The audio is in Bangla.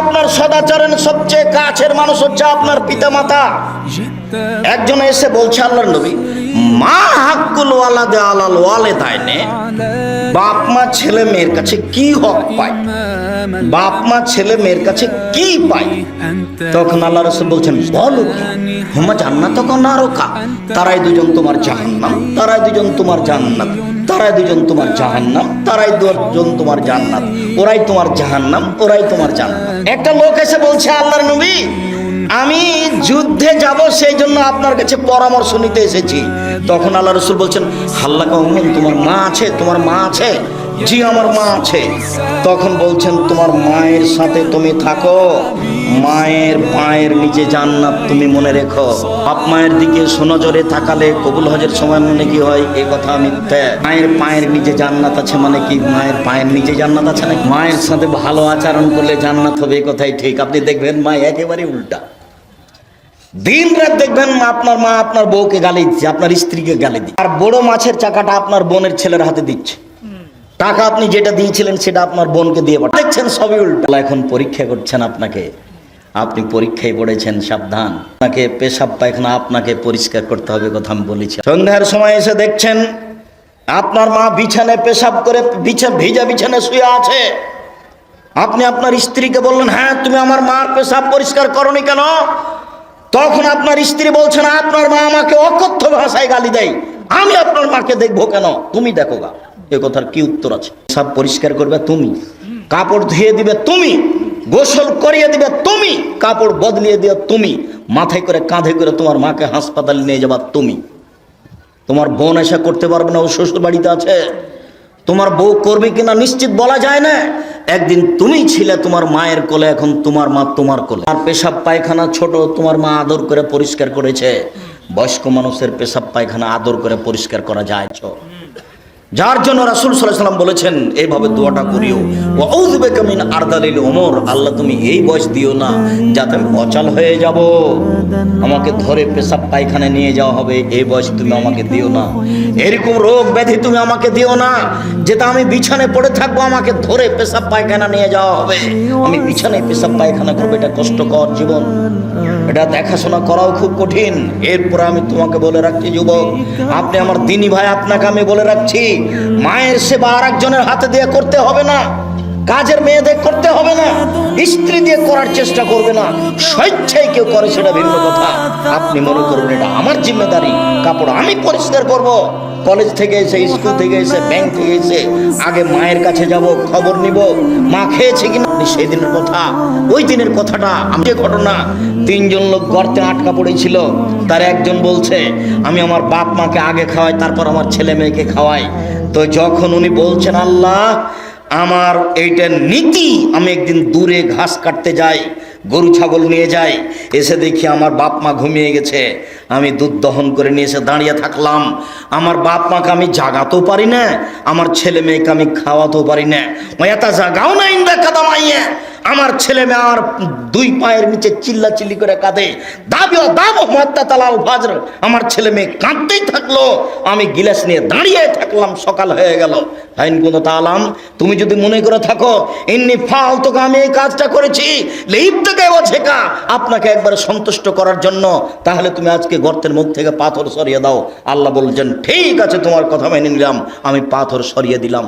আপনার সদাচরণ সবচেয়ে কাছের মানুষ হচ্ছে আপনার পিতামাতা। একজন এসে বলছে, আল্লাহর নবী, মা হাক্কুল ওয়ালাদে আলাল ওয়ালে তাইনে বাপ মা ছেলে মেয়ের কাছে কি হক পায়? বাপ মা ছেলে মেয়ের কাছে কি পায়? তখন আল্লাহ রসুল বলছেন, বলো হুমা জান্নাত নারকা? তারাই দুজন তোমার জাহান্নাম, তারাই দুজন তোমার জান্নাত। তারাই দুজন তোমার জাহান্নাম, তারাই দুজন তোমার জান্নাত। ওরাই তোমার জাহান্নাম, ওরাই তোমার জান্নাত। একটা লোক এসে বলছে, আল্লাহর নবী, আমি যুদ্ধে যাব সেই জন্য আপনার কাছে পরামর্শ নিতে এসেছি। তখন আল্লাহ রসুল বলছেন, হাল্লা কমন তোমার মা আছে, তোমার মা আছে। জি, আমার মা আছে। তখন বলছেন, তোমার মায়ের সাথে তুমি থাকো। মায়ের পায়ের নিচে জান্নাত তুমি মনে রেখো। বাপ মায়ের দিকে সোনজরে তাকালে কবুল হজের সময় মনে কি হয়? এ কথা মিথ্যে। মায়ের পায়ের নিচে জান্নাত আছে মানে কি? মায়ের পায়ের নিচে জান্নাত আছে না মায়ের সাথে ভালো আচরণ করলে জান্নাত হবে, এ কথাই ঠিক। আপনি দেখবেন মা একেবারে উল্টা। দিন রাত দেখবেন আপনার মা আপনার বউকে গালি দিচ্ছে, আপনার স্ত্রীকে গালি দিচ্ছে। আর বড় মাছের চাকাটা আপনার বোনের ছেলের হাতে দিচ্ছে। টাকা আপনি যেটা দিয়েছিলেন সেটা আপনার বোনকে দিয়ে দেখছেন সবই উল্টো। এখন পরীক্ষা করছেন আপনাকে। আপনি পরীক্ষায় পড়েছেন, সাবধান। আপনাকে পেশাব পায়খানা আপনাকে পরিষ্কার করতে হবে কথা আমি বলেছি। সন্ধ্যার সময় এসে দেখছেন, আপনার মা বিছানায় পেশাব করে বিছা ভিজা বিছানায় শুয়ে আছে। আপনি আপনার স্ত্রীকে বললেন হ্যাঁ তুমি আমার মার পেশাব পরিষ্কার করনি কেন? তখন আপনার স্ত্রী বলছেন, আপনার মা আমাকে অকথ্য ভাষায় গালি দেয়। আমি আপনার মাকে দেখব কেন? তুমি দেখো গা। এ কথার কি উত্তর আছে? সব পরিষ্কার করবে তুমি। কাপড় ধুয়ে দিবে তুমি। গোসল করিয়ে দিবে তুমি। কাপড় বদলিয়ে দিবে তুমি। মাথায় করে কাঁধে করে তোমার মাকে হাসপাতালে নিয়ে যাবা তুমি। তোমার বোন এসে করতে পারবে না, ও শ্বশুর বাড়িতে আছে। তোমার বউ করবে কিনা নিশ্চিত বলা যায় না। একদিন তুমি ছিলে তোমার মায়ের কোলে, এখন তোমার মা তোমার কোলে। আর পেশাব পায়খানা ছোট, তোমার মা আদর করে পরিষ্কার করেছে। বয়স্ক মানুষের পেশাব পায়খানা আদর করে পরিষ্কার করা যায় ছ। যার জন্য রাসুল সাল্লাম বলেছেন, এইভাবে দোয়াটা করিও। ও ঔজবে কামিন আরদালিল ওমর আল্লাহ, তুমি এই বয়স দিও না, যাতে আমি অচল হয়ে যাব। আমাকে ধরে পেশাব পায়খানে নিয়ে যাওয়া হবে, এই বয়স তুমি আমাকে দিও না। এরকম রোগ ব্যাধি তুমি আমাকে দিও না, যেটা আমি বিছানে পড়ে থাকব, আমাকে ধরে পেশাব পায়খানা নিয়ে যাওয়া হবে। আমি বিছানায় পেশাব পায়খানা করব, এটা কষ্টকর জীবন। এটা দেখাশোনা করাও খুব কঠিন। এরপরে আমি তোমাকে বলে রাখছি, যুবক, আপনি আমার দিনী ভাই, আপনাকে আমি বলে রাখছি মায়ের সেবা আর একজনের হাতে দিয়ে করতে হবে না। কাজের মেয়েদের করতে হবে না। স্ত্রী দিয়ে করার চেষ্টা করবে না। স্বেচ্ছায় কেউ করে সেটা ভিন্ন কথা। আপনি মনে করবেন এটা আমার জিম্মেদারি। কাপড় আমি পরিষ্কার করব। কলেজ থেকে এসে, স্কুল থেকে এসে, ব্যাংক থেকে এসে, আগে মায়ের কাছে যাব, খবর নিব, মা খেয়েছে কিনা। সেই দিনের কথা, ওই দিনের কথাটা। আমি যে ঘটনা তিনজন লোক গর্তে আটকা পড়েছিল, তার একজন বলছে, আমি আমার বাপ মাকে আগে খাওয়াই, তারপর আমার ছেলে মেয়েকে খাওয়াই। তো যখন উনি বলছেন, আল্লাহ আমার এইটা নীতি, আমি একদিন দূরে ঘাস কাটতে যাই, গরু ছাগল নিয়ে যাই, এসে দেখি আমার বাপ মা ঘুমিয়ে গেছে। আমি দুধ দহন করে নিয়ে এসে দাঁড়িয়ে থাকলাম। আমার বাপ মাকে আমি জাগাতেও পারি না, আমার ছেলে মেয়েকে আমি খাওয়াতেও পারি না। এত জাগাও না ইন্দা কাদামাইয়া আমার ছেলে মেয়ে আমার দুই পায়ের নিচে চিল্লা চিল্লি করে কাঁদে। দাবিও দাবো মাত্তা তালাল ফাজর আমার ছেলে মেয়ে কাঁদতেই থাকল। আমি গিলাস নিয়ে দাঁড়িয়ে থাকলাম, সকাল হয়ে গেল। আইন কোন তালাম, তুমি যদি মনে করে থাকো এমনি ফাল তোকে আমি এই কাজটা করেছি। লিপ থেকে শেখা আপনাকে একবার সন্তুষ্ট করার জন্য। তাহলে তুমি আজকে গর্তের মধ্যে থেকে পাথর সরিয়ে দাও। আল্লাহ বলছেন, ঠিক আছে, তোমার কথা মেনে নিলাম। আমি পাথর সরিয়ে দিলাম।